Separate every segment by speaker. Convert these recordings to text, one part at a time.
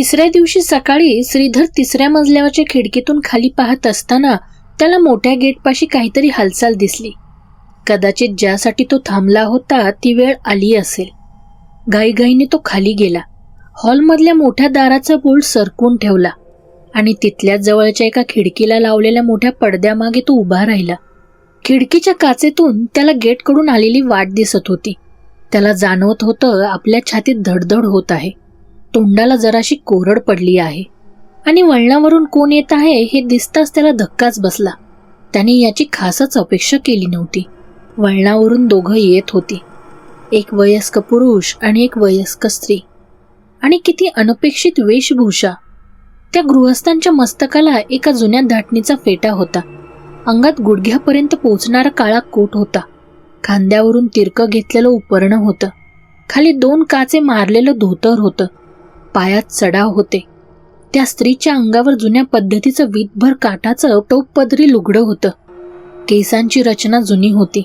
Speaker 1: तिसऱ्या दिवशी सकाळी श्रीधर तिसऱ्या मजल्यावरच्या खिडकीतून खाली पाहत असताना त्याला मोठ्या गेटपाशी काहीतरी हालचाल दिसली. कदाचित ज्यासाठी तो थांबला होता ती वेळ आली असेल. घाईघाईने तो खाली गेला. हॉलमधल्या मोठ्या दाराचा बोल्ट सरकून ठेवला आणि तिथल्याच जवळच्या एका खिडकीला लावलेल्या मोठ्या पडद्यामागे तो उभा राहिला. खिडकीच्या काचेतून त्याला गेटकडून आलेली वाट दिसत होती. त्याला जाणवत होतं आपल्या छातीत धडधड होत आहे. तोंडाला जराशी कोरड पडली आहे. आणि वळणावरून कोण येत आहे हे दिसताच त्याला धक्काच बसला. त्याने याची खासच अपेक्षा केली नव्हती. वळणावरून दोघं येत होती. एक वयस्क पुरुष आणि एक वयस्क स्त्री. आणि किती अनपेक्षित वेशभूषा. त्या गृहस्थांच्या मस्तकाला एका जुन्या धाटणीचा फेटा होता. अंगात गुडघ्यापर्यंत पोचणारा काळा कोट होता. खांद्यावरून तिरकं घेतलेलं उपरणं होतं. खाली दोन काचे मारलेलं धोतर होतं. पायात चढाव होते. त्या स्त्रीच्या अंगावर जुन्या पद्धतीचं वीतभर काठाचं टोप पदरी लुगडं होतं. केसांची रचना जुनी होती.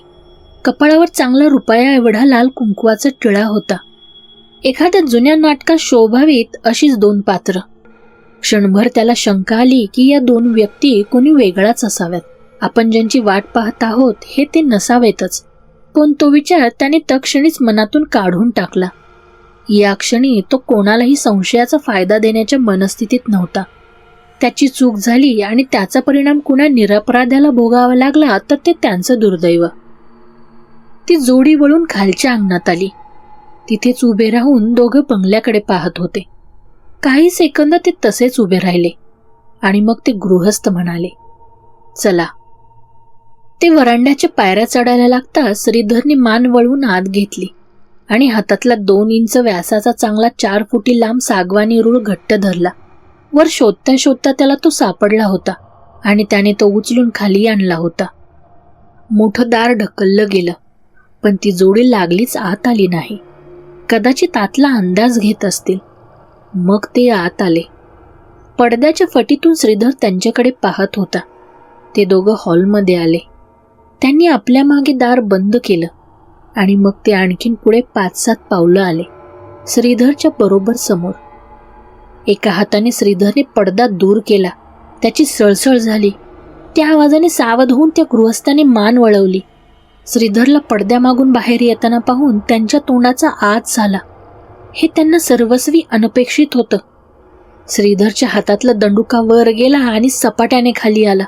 Speaker 1: कपाळावर चांगला रुपया एवढा लाल कुंकवाचा टिळा होता. एखाद्या जुन्या नाटकात शोभावीत अशीच दोन पात्र. क्षणभर त्याला शंका आली की या दोन व्यक्ती कोणी वेगळाच असाव्यात. आपण ज्यांची वाट पाहत आहोत हे ते नसावेतच. पण तो विचार त्याने तक्षणीच मनातून काढून टाकला. या क्षणी तो कोणालाही संशयाचा फायदा देण्याच्या मनस्थितीत नव्हता. त्याची चूक झाली आणि त्याचा परिणाम कुणा निरपराध्याला भोगावा लागला तर ते त्यांचं दुर्दैव. ती जोडी वळून खालच्या अंगणात आली. तिथेच उभे राहून दोघं बंगल्याकडे पाहत होते. काही सेकंद ते तसेच उभे राहिले आणि मग ते गृहस्थ म्हणाले चला. ते वरांड्याच्या पायऱ्या चढायला लागता श्रीधरने मान वळवून आत घेतली. आणि हातातला दोन इंच व्यासाचा चांगला चार फुटी लांब सागवानी रूळ घट्ट धरला. वर शोधता शोधता त्याला तो सापडला होता आणि त्याने तो उचलून खाली आणला होता. मोठं दार ढकललं गेलं पण ती जोडी लागलीच आत आली नाही. कदाचित आतला अंदाज घेत असतील. मग ते आत आले. पडद्याच्या फटीतून श्रीधर त्यांच्याकडे पाहत होता. ते दोघं हॉलमध्ये आले. त्यांनी आपल्या मागे दार बंद केलं. आणि मग ते आणखीन पुढे पाच सात पावलं आले. श्रीधरच्या बरोबर समोर. एका हाताने श्रीधरने पडदा दूर केला. त्याची सळसळ झाली. त्या आवाजाने सावध होऊन त्या गृहस्थाने मान वळवली. श्रीधरला पडद्यामागून बाहेर येताना पाहून त्यांच्या तोंडाचा आत झाला. हे त्यांना सर्वस्वी अनपेक्षित होतं. श्रीधरच्या हातातला दंडुका वर गेला आणि सपाट्याने खाली आला.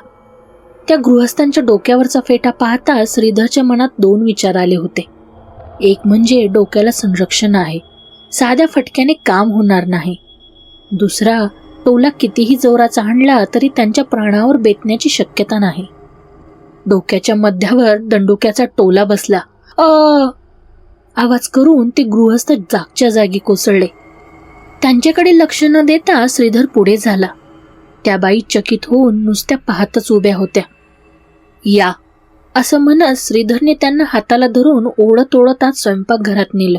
Speaker 1: त्या गृहस्थांच्या डोक्यावरचा फेटा पाहता श्रीधरच्या मनात दोन विचार आले होते. एक म्हणजे डोक्याला संरक्षण आहे. साध्या फटक्याने काम होणार नाही. दुसरा टोला कितीही जोराचा आणला तरी त्यांच्या प्राणावर बेतण्याची शक्यता नाही. डोक्याच्या मध्यावर दंडुक्याचा टोला बसला. अ! आवाज करून ते गृहस्थ जागच्या जागी कोसळले. त्यांच्याकडे लक्ष न देता श्रीधर पुढे झाला. त्या बाई चकित होऊन नुसत्या पाहतच उभ्या होत्या. या! असं म्हणत श्रीधरने त्यांना हाताला धरून ओढत ओढत आज स्वयंपाकघरात नेलं.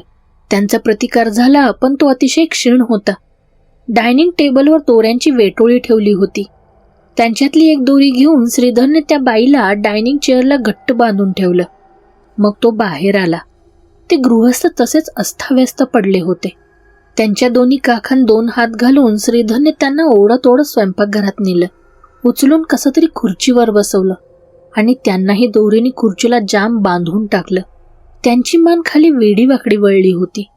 Speaker 1: त्यांचा प्रतिकार झाला पण तो अतिशय क्षीण होता. डायनिंग टेबलवर दोऱ्यांची वेटोळी ठेवली होती. त्यांच्यातली एक दोरी घेऊन श्रीधरने त्या बाईला डायनिंग चेअरला घट्ट बांधून ठेवलं. मग तो बाहेर आला. ते गृहस्थ तसेच अस्ताव्यस्त पडले होते. त्यांच्या दोन्ही काखान दोन हात घालून श्रीधरने त्यांना ओढत ओढत स्वयंपाकघरात नेलं. उचलून कसं तरी खुर्चीवर बसवलं. आणि त्यांनाही दोरीने खुर्चीला जाम बांधून टाकलं. त्यांची मान खाली वेडीवाकडी वळली होती.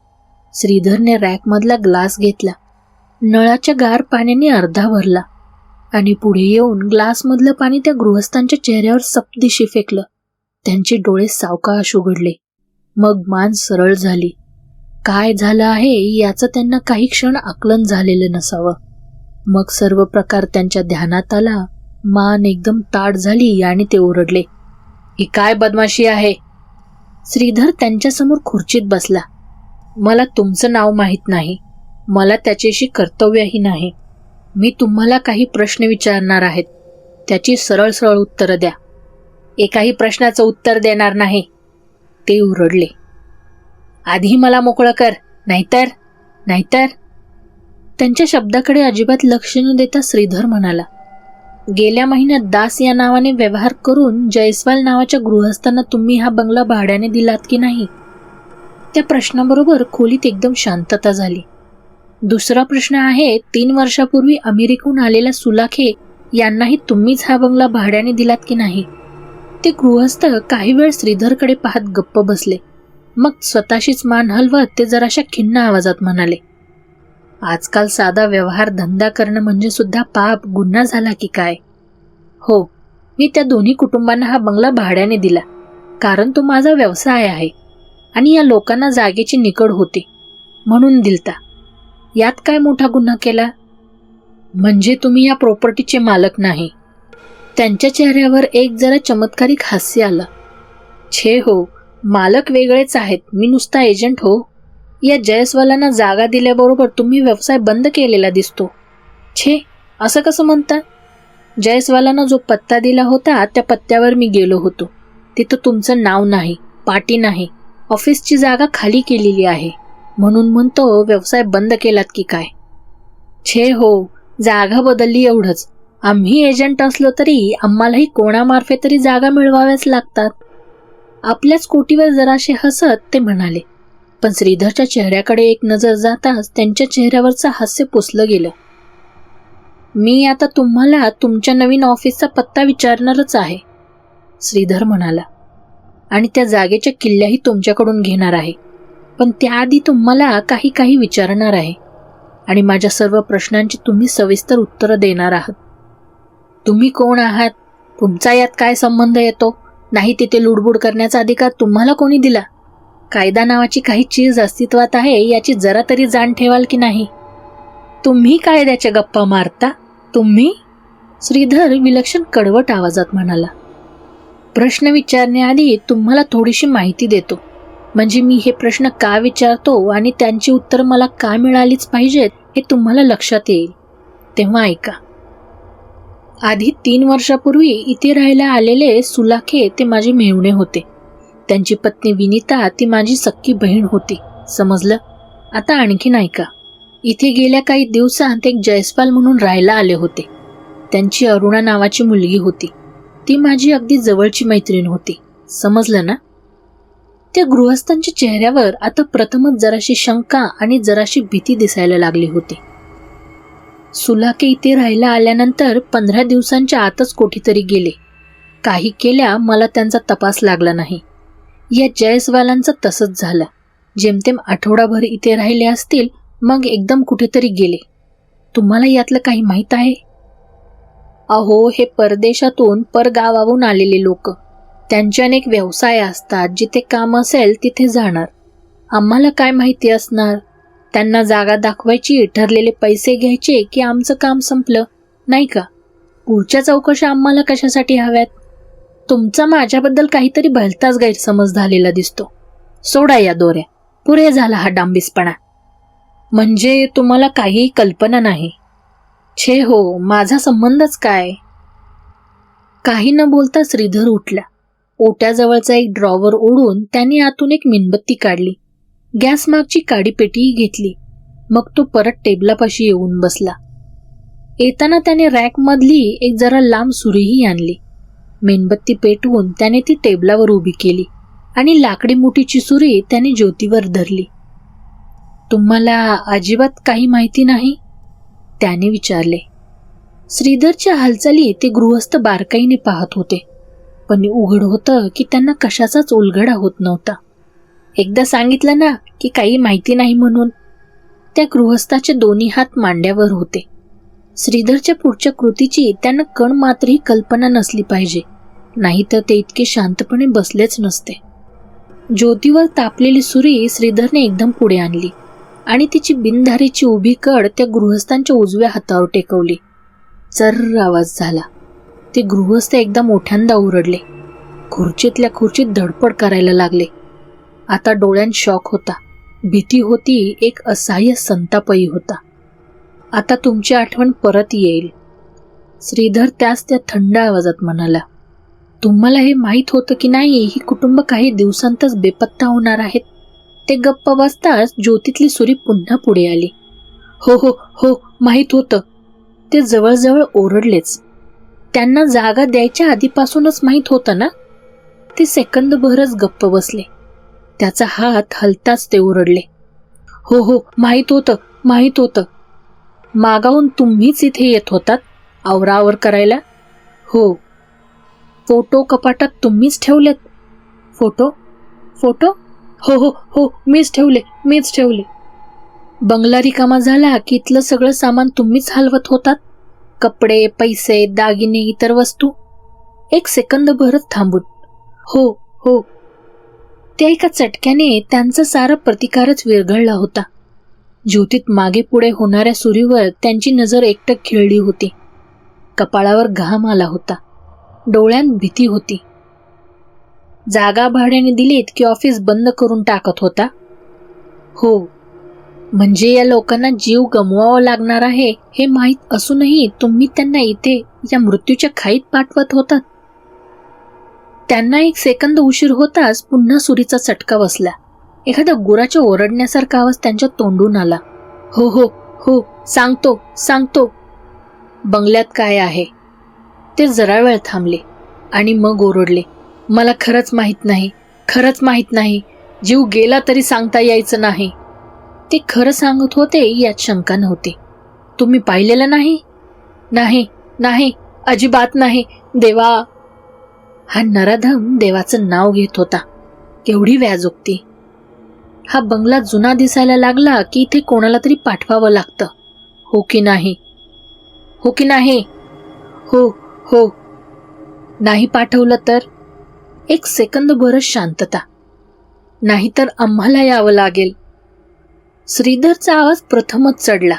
Speaker 1: श्रीधरने रॅकमधला ग्लास घेतला. नळाच्या गार पाण्याने अर्धा भरला. आणि पुढे येऊन ग्लासमधलं पाणी त्या गृहस्थांच्या चेहऱ्यावर सपदिशी फेकलं. त्यांचे डोळे सावकाश उघडले. मग मान सरळ झाली. काय झालं आहे याचं त्यांना काही क्षण आकलन झालेलं नसावं. मग सर्व प्रकार त्यांच्या ध्यानात आला. मान एकदम ताट झाली आणि ते ओरडले. ही काय बदमाशी आहे? श्रीधर त्यांच्यासमोर खुर्चीत बसला. मला तुमचं नाव माहीत नाही. मला त्याच्याशी कर्तव्यही नाही. मी तुम्हाला काही प्रश्न विचारणार आहेत. त्याची सरळ सरळ उत्तरं द्या. एकाही प्रश्नाचं उत्तर देणार नाही. ते उरडले आधी मला मोकळं कर नाहीतर नाहीतर. त्यांच्या शब्दाकडे अजिबात लक्ष न देता श्रीधर म्हणाला. गेल्या महिन्यात दास या नावाने व्यवहार करून जयस्वाल नावाच्या गृहस्थांना तुम्ही हा बंगला भाड्याने दिलात की नाही? त्या प्रश्नाबरोबर खोलीत एकदम शांतता झाली. दुसरा प्रश्न आहे तीन वर्षापूर्वी अमेरिकेहून आलेल्या सुलाखे यांनाही तुम्हीच हा बंगला भाड्याने दिलात की नाही? ते गृहस्थ काही वेळ श्रीधरकडे पाहत गप्प बसले. मग स्वतःशीच मान हलवत ते जराशा खिन्न आवाजात म्हणाले आजकाल साधा व्यवहार धंदा करणं म्हणजे सुद्धा पाप. गुन्हा झाला की काय? हो मी त्या दोन्ही कुटुंबांना हा बंगला भाड्याने दिला. कारण तो माझा व्यवसाय आहे आणि या लोकांना जागेची निकड होती. म्हणून दिलता. यात काय मोठा गुन्हा केला? म्हणजे तुम्ही या प्रॉपर्टीचे मालक नाही. त्यांच्या चेहऱ्यावर एक जरा चमत्कारिक हास्य आलं. छे हो मालक वेगळेच आहेत. मी नुसता एजंट हो. या जयस्वालांना जागा दिल्याबरोबर तुम्ही व्यवसाय बंद केलेला दिसतो. छे असं कसं म्हणता? जयस्वालांना जो पत्ता दिला होता त्या पत्त्यावर मी गेलो होतो. तिथं तुमचं नाव नाही पाटी नाही. ऑफिसची जागा खाली केलेली आहे. म्हणून म्हणतो व्यवसाय बंद केलात की काय? छे हो जागा बदलली एवढंच. आम्ही एजंट असलो तरी आम्हालाही कोणामार्फे तरी जागा मिळवाव्याच लागतात. आपल्याच कोटीवर जराशे हसत ते म्हणाले पण श्रीधरच्या चेहऱ्याकडे एक नजर जाताच त्यांच्या चेहऱ्यावरचं हास्य पुसलं गेलं. मी आता तुम्हाला तुमच्या नवीन ऑफिसचा पत्ता विचारणारच आहे श्रीधर म्हणाला. आणि त्या जागेच्या किल्ल्याही तुमच्याकडून घेणार आहे. पण त्याआधी तुम्हाला काही काही विचारणार आहे. आणि माझ्या सर्व प्रश्नांची तुम्ही सविस्तर उत्तरं देणार आहात. तुम्ही कोण आहात? तुमचा यात काय संबंध येतो? नाही तिथे लुडबुड करण्याचा अधिकार तुम्हाला कोणी दिला? कायदा नावाची काही चीज अस्तित्वात आहे याची जरा तरी जाण ठेवाल की नाही? तुम्ही कायद्याच्या गप्पा मारता? तुम्ही? श्रीधर विलक्षण कडवट आवाजात म्हणाला. प्रश्न विचारण्याआधी तुम्हाला थोडीशी माहिती देतो. म्हणजे मी हे प्रश्न का विचारतो आणि त्यांची उत्तर मला का मिळालीच पाहिजेत हे तुम्हाला लक्षात येईल. तेव्हा ऐका. आधी तीन वर्षापूर्वी इथे राहायला आलेले सुलाखे ते माझे मेहुणे होते. त्यांची पत्नी विनिता ती माझी सक्की बहीण होती. समजलं? आता आणखीन ऐका इथे गेल्या काही दिवसांत एक जयस्पाल म्हणून राहायला आले होते. त्यांची अरुणा नावाची मुलगी होती. ती माझी अगदी जवळची मैत्रीण होती. समजलं ना? त्या गृहस्थांच्या चेहऱ्यावर आता प्रथमच जराशी शंका आणि जराशी भीती दिसायला लागली होती. सुलाके इथे राहायला आल्यानंतर पंधरा दिवसांच्या आतच कोठेतरी गेले. काही केल्या मला त्यांचा तपास लागला नाही. या जयस्वालांचं तसंच झालं. जेमतेम आठवडाभर इथे राहिले असतील मग एकदम कुठेतरी गेले. तुम्हाला यातलं काही माहीत आहे? अहो हे परदेशातून परगावाहून आलेले लोक. त्यांचे अनेक व्यवसाय असतात जिथे काम असेल तिथे जाणार. आम्हाला काय माहिती असणार? त्यांना जागा दाखवायची ठरलेले पैसे घ्यायचे की आमचं काम संपलं नाही का? पुढच्या चौकशा आम्हाला कशासाठी हव्यात? तुमचा माझ्याबद्दल काहीतरी भलताच गैरसमज झालेला दिसतो. सोडा या दोऱ्या. पुरे झाला हा डांबिसपणा. म्हणजे तुम्हाला काही कल्पना नाही. छे हो माझा संबंधच काय? काही न बोलता श्रीधर उठला. ओट्याजवळचा एक ड्रॉवर ओढून त्याने आतून एक मेणबत्ती काढली. गॅस मागची काडीपेटीही घेतली. मग तो परत टेबलापाशी येऊन बसला. येताना त्याने रॅकमधली एक जरा लांब सुरीही आणली. मेणबत्ती पेटवून त्याने ती टेबलावर उभी केली आणि लाकडी मुठीची सुरी त्याने ज्योतीवर धरली. तुम्हाला अजिबात काही माहिती नाही? त्याने विचारले. श्रीधरच्या हालचाली ते गृहस्थ बारकाईने पाहत होते पण उघड होतं की त्यांना कशाचाच उलगडा होत नव्हता. एकदा सांगितलं ना की काही माहिती नाही म्हणून. त्या गृहस्थाचे दोन्ही हात मांड्यावर होते. श्रीधरच्या पुढच्या कृतीची त्यांना कण मात्रही कल्पना नसली पाहिजे. नाहीतर ते इतके शांतपणे बसलेच नसते. ज्योतीवर तापलेली सुरी श्रीधरने एकदम पुढे आणली आणि तिची बिनधारीची उभी कड त्या गृहस्थांच्या उजव्या हातावर टेकवली. चर्र आवाज झाला. ते गृहस्थ एकदा मोठ्यांदा उरडले खुर्चीतल्या खुर्चीत धडपड करायला लागले. आता डोळ्यांत शॉक होता. भीती होती एक असहाय्य संतापही होता. आता तुमची आठवण परत येईल. श्रीधर त्याच त्या थंड आवाजात म्हणाला. तुम्हाला हे माहीत होतं की नाही ही कुटुंब काही दिवसांतच बेपत्ता होणार आहेत. ते गप्प बसताच ज्योतीतली सुरी पुन्हा पुढे आली. हो हो हो माहीत होतं. ते जवळजवळ ओरडलेच. त्यांना जागा द्यायच्या आधीपासूनच माहीत होतं ना? ते सेकंदभरच गप्प बसले. त्याचा हात हलताच ते ओरडले. हो हो माहीत होतं माहीत होतं. मागाहून तुम्हीच इथे येत होतात आवरावर करायला? हो फोटो कपाटात तुम्हीच ठेवलेत. फोटो? फोटो? हो हो हो मीच ठेवले मीच ठेवले. बंगला रिकामा झाला की इथलं सगळं सामान तुम्हीच हलवत होतात? कपडे पैसे दागिने इतर वस्तू? एक सेकंद भरत थांबून. हो हो. त्या एका चटक्याने त्यांचा सारा प्रतिकारच विरघळला होता. ज्योतीत मागे पुढे होणाऱ्या सुरीवर त्यांची नजर एकटक खिळली होती. कपाळावर घाम आला होता. डोळ्यात भीती होती. जागा भाड्याने दिलीत की ऑफिस बंद करून टाकत होता? हो. म्हणजे या लोकांना जीव गमवावा लागणार आहे हे माहीत असूनही तुम्ही त्यांना इथे या मृत्यूच्या खाईत पाठवत होतात त्यांना एक सेकंद उशीर होताच पुन्हा सुरीचा चटका बसला. एखाद्या गुराच्या ओरडण्यासारखा आवाज त्यांच्या तोंडून आला. हो हो हो सांगतो सांगतो. बंगल्यात काय आहे? ते जरा वेळ थांबले आणि मग ओरडले मला खरंच माहीत नाही खरंच माहीत नाही जीव गेला तरी सांगता यायचं नाही. ते खरं सांगत होते यात शंका नव्हती. तुम्ही पाहिलेलं नाही? नाही नाही अजिबात नाही देवा. हा नराधम देवाचं नाव घेत होता. केवढी व्याजोक्ती. हा बंगला जुना दिसायला लागला की इथे कोणाला तरी पाठवावं लागतं. हो की नाही? हो की नाही? हो हो. नाही पाठवलं तर? एक सेकंद भरच शांतता. नाहीतर आम्हाला यावं लागेल. श्रीधरचा आवाज प्रथमच चढला.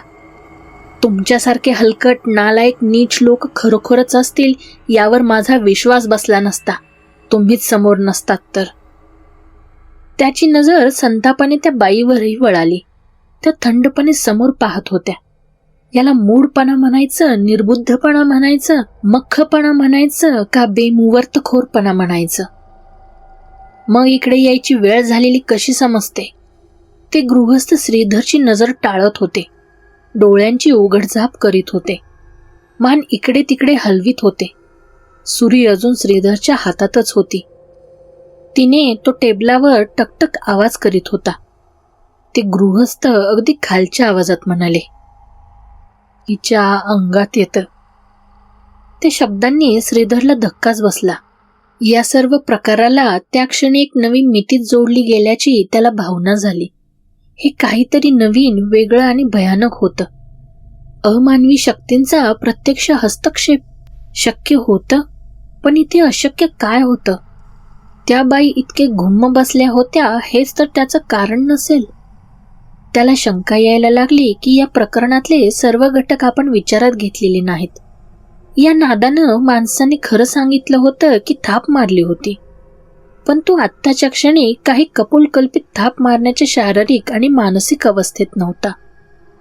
Speaker 1: तुमच्यासारखे हलकट नालायक नीच लोक खरोखरच असतील यावर माझा विश्वास बसला नसता. तुम्हीच समोर नसतात तर. त्याची नजर संतापाने त्या बाईवरही वळाली. त्या थंडपणे समोर पाहत होत्या. याला मूडपणा म्हणायचं निर्बुद्धपणा म्हणायचं मख्खपणा म्हणायचं का बेमुवर्तखोरपणा म्हणायचं? मग इकडे यायची वेळ झालेली कशी समजते? ते गृहस्थ श्रीधरची नजर टाळत होते. डोळ्यांची उघडझाप करीत होते. मान इकडे तिकडे हलवीत होते. सुरी अजून श्रीधरच्या हातातच होती. तिने तो टेबलावर टकटक आवाज करीत होता. ते गृहस्थ अगदी खालच्या आवाजात म्हणाले तिच्या अंगात येतं. त्या शब्दांनी श्रीधरला धक्काच बसला. या सर्व प्रकाराला त्या क्षणी एक नवीन मितीत जोडली गेल्याची त्याला भावना झाली. हे काहीतरी नवीन वेगळं आणि भयानक होतं. अमानवी शक्तींचा प्रत्यक्ष हस्तक्षेप शक्य होतं पण इथे अशक्य काय होतं? त्या बाई इतके घुम्म बसल्या होत्या हेच तर त्याचं कारण नसेल. त्याला शंका यायला लागली की या प्रकरणातले सर्व घटक आपण विचारात घेतलेले नाहीत. या नादानं माणसाने खरं सांगितलं होतं की थाप मारली होती. पण तो आत्ताच्या क्षणी काही कपोल कल्पित थाप मारण्याच्या शारीरिक आणि मानसिक अवस्थेत नव्हता.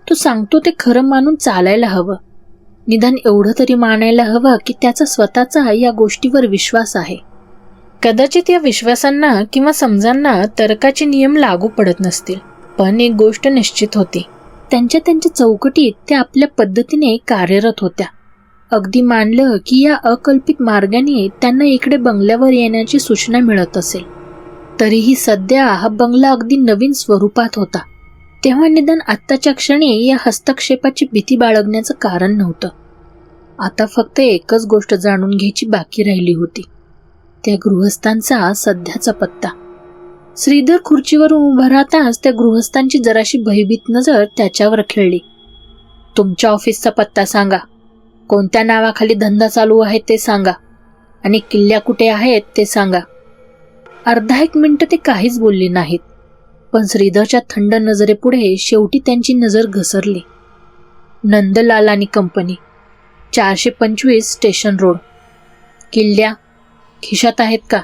Speaker 1: तो सांगतो ते खरं मानून चालायला हवं. निदान एवढं तरी मानायला हवं की त्याचा स्वतःचा या गोष्टीवर विश्वास आहे. कदाचित या विश्वासांना किंवा समजांना तर्काचे नियम लागू पडत नसतील. पण एक गोष्ट निश्चित होती. त्यांच्या त्यांच्या चौकटीत त्या आपल्या पद्धतीने कार्यरत होत्या. अगदी मानलं की या अकल्पित मार्गाने त्यांना इकडे बंगल्यावर येण्याची सूचना मिळत असेल. तरीही सध्या हा बंगला अगदी नवीन स्वरूपात होता. तेव्हा निदान आत्ताच्या क्षणी या हस्तक्षेपाची भीती बाळगण्याचं कारण नव्हतं. आता फक्त एकच गोष्ट जाणून घ्यायची बाकी राहिली होती. त्या गृहस्थांचा सध्याचा पत्ता. श्रीधर खुर्चीवर उभा राहताच त्या गृहस्थांची जराशी भयभीत नजर त्याच्यावर खेळली. तुमच्या ऑफिसचा पत्ता सांगा. कोणत्या नावाखाली धंदा चालू आहे ते सांगा. आणि किल्ल्या कुठे आहेत ते सांगा. अर्धा एक मिनिट ते काहीच बोलले नाहीत. पण श्रीधरच्या थंड नजरेपुढे शेवटी त्यांची नजर घसरली. नंदलाल आणि कंपनी. चारशे पंचवीस स्टेशन रोड. किल्ल्या खिशात आहेत का?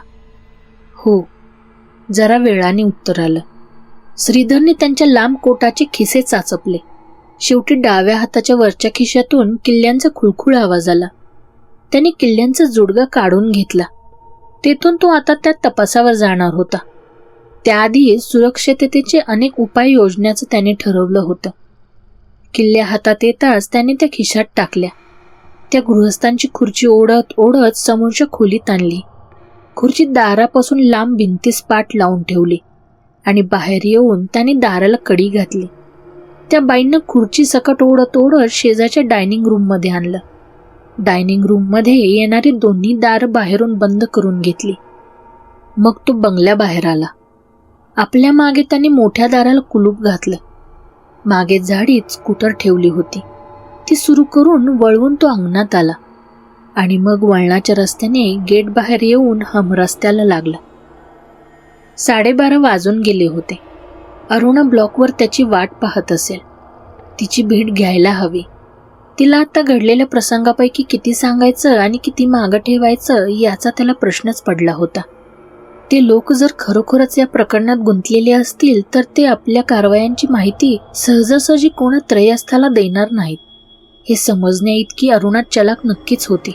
Speaker 1: हो. जरा वेळाने उत्तर आलं. श्रीधरने त्यांच्या लांब कोटाचे खिसे चाचपले. शेवटी डाव्या हाताच्या वरच्या खिशातून किल्ल्यांचा खुळखुळ आवाज आला. त्याने किल्ल्यांचा जुडगा काढून घेतला. तेथून तो आता त्या तपासावर जाणार होता. त्याआधी सुरक्षिततेचे अनेक उपाय योजण्याचं त्याने ठरवलं होतं. किल्ल्या हातात येताच त्याने त्या खिशात टाकल्या. त्या गृहस्थांची खुर्ची ओढत ओढत समोरच्या खोलीत आणली. खुर्ची दारापासून लांब भिंतीस पाठ लावून ठेवली आणि बाहेर येऊन त्याने दाराला कडी घातली. त्या बाईंना खुर्ची सकट ओढत ओढत शेजारच्या डायनिंग रूममध्ये आणलं. डायनिंग रूममध्ये येणारी दोन्ही दार बाहेरून बंद करून घेतली. मग तो बंगल्याबाहेर आला. आपल्या मागे त्याने मोठ्या दाराला कुलूप घातलं. मागे झाडीत स्कूटर ठेवली होती. ती सुरू करून वळवून तो अंगणात आला. आणि मग वळणाच्या रस्त्याने गेट बाहेर येऊन हम रस्त्याला लागला. साडेबारा वाजून गेले होते. अरुणा ब्लॉकवर त्याची वाट पाहत असेल. तिची भेट घ्यायला हवी. तिला आता घडलेल्या प्रसंगापैकी किती सांगायचं आणि किती मागं ठेवायचं याचा त्याला प्रश्नच पडला होता. ते लोक जर खरोखरच या प्रकरणात गुंतलेले असतील तर ते आपल्या कारवायांची माहिती सहजासहजी कोणा त्रयस्थाला देणार नाहीत. हे समजण्या इतकी अरुणा चलाक नक्कीच होती.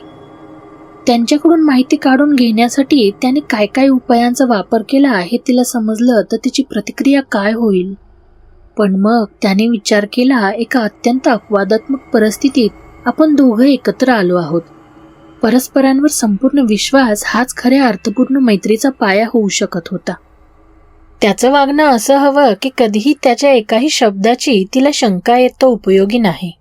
Speaker 1: त्यांच्याकडून माहिती काढून घेण्यासाठी त्याने काय काय उपायांचा वापर केला हे तिला समजलं तर तिची प्रतिक्रिया काय होईल? पण मग त्याने विचार केला एका अत्यंत अपवादात्मक परिस्थितीत आपण दोघं एकत्र आलो आहोत. परस्परांवर संपूर्ण विश्वास हाच खऱ्या अर्थपूर्ण मैत्रीचा पाया होऊ शकत होता. त्याचं वागणं असं हवं की कधीही त्याच्या एकाही शब्दाची तिला शंका येतो उपयोगी नाही.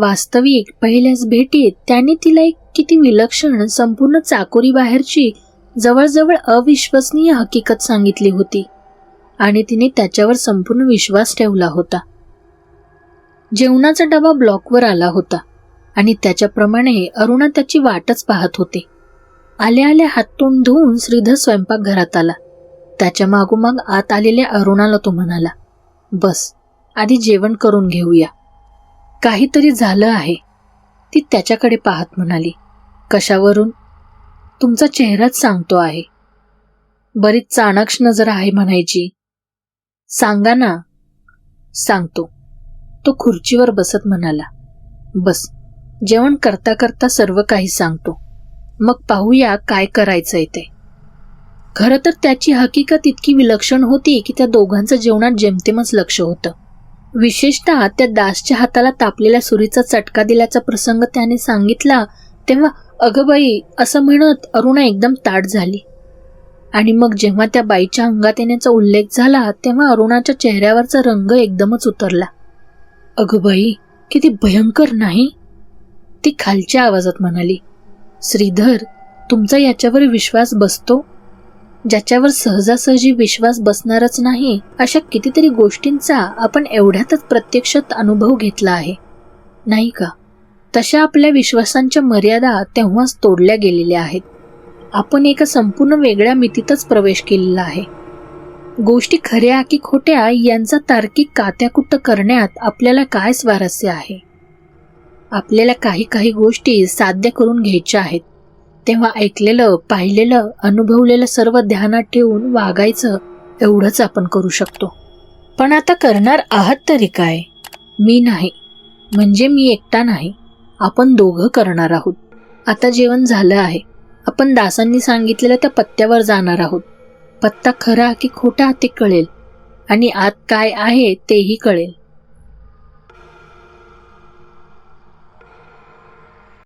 Speaker 1: वास्तविक पहिल्याच भेटीत त्याने तिला एक किती विलक्षण संपूर्ण चाकोरी बाहेरची जवळजवळ अविश्वसनीय हकीकत सांगितली होती. आणि तिने त्याच्यावर संपूर्ण विश्वास ठेवला होता. जेवणाचा डबा ब्लॉकवर आला होता आणि त्याच्याप्रमाणे अरुणा त्याची वाटच पाहत होते. आल्या आल्या हाततोंड धुवून श्रीधर स्वयंपाकघरात आला. त्याच्या मागोमाग आत आलेल्या अरुणाला तो म्हणाला बस आधी जेवण करून घेऊया. काहीतरी झालं आहे. ती त्याच्याकडे पाहत म्हणाली कशावरून? तुमचा चेहराच सांगतो आहे. बरीच चाणाक्ष नजर आहे म्हणायची. सांगा ना. सांगतो. तो खुर्चीवर बसत म्हणाला बस जेवण करता करता सर्व काही सांगतो. मग पाहूया काय करायचंय ते. खरं तर त्याची हकीकत इतकी विलक्षण होती की त्या दोघांचं जेवणात जेमतेमच लक्ष होतं. विशेषतः त्या दासच्या हाताला तापलेल्या सुरीचा चटका दिल्याचा प्रसंग त्याने सांगितला तेव्हा अगं बाई असं म्हणत अरुणा एकदम ताट झाली. आणि मग जेव्हा त्या बाईच्या अंगात येण्याचा उल्लेख झाला तेव्हा अरुणाच्या चेहऱ्यावरचा रंग एकदमच उतरला. अगं बाई किती भयंकर नाही? ती खालच्या आवाजात म्हणाली. श्रीधर तुमचा याच्यावर विश्वास बसतो? ज्याच्यावर सहजासहजी विश्वास बसणारच नाही अशा कितीतरी गोष्टींचा आपण एवढ्यातच प्रत्यक्षात अनुभव घेतला आहे. नाही का? तशा आपल्या विश्वासांच्या मर्यादा तेव्हाच तोडल्या गेलेल्या आहेत. आपण एका संपूर्ण वेगळ्या मितीतच प्रवेश केलेला आहे. गोष्टी खऱ्या की खोट्या यांचा तार्किक कात्याकुट्ट करण्यात आपल्याला काय स्वारस्य आहे? आपल्याला काही काही गोष्टी साध्य करून घ्यायच्या आहेत. तेव्हा ऐकलेलं पाहिलेलं अनुभवलेलं सर्व ध्यानात ठेवून वागायचं एवढंच आपण करू शकतो. पण आता करणार आहात तरी काय? मी नाही. म्हणजे मी एकटा नाही. आपण दोघं करणार आहोत. आता जेवण झालं आहे. आपण दासांनी सांगितलेल्या त्या पत्त्यावर जाणार आहोत. पत्ता खरा की खोटा ते कळेल. आणि आत काय आहे तेही कळेल.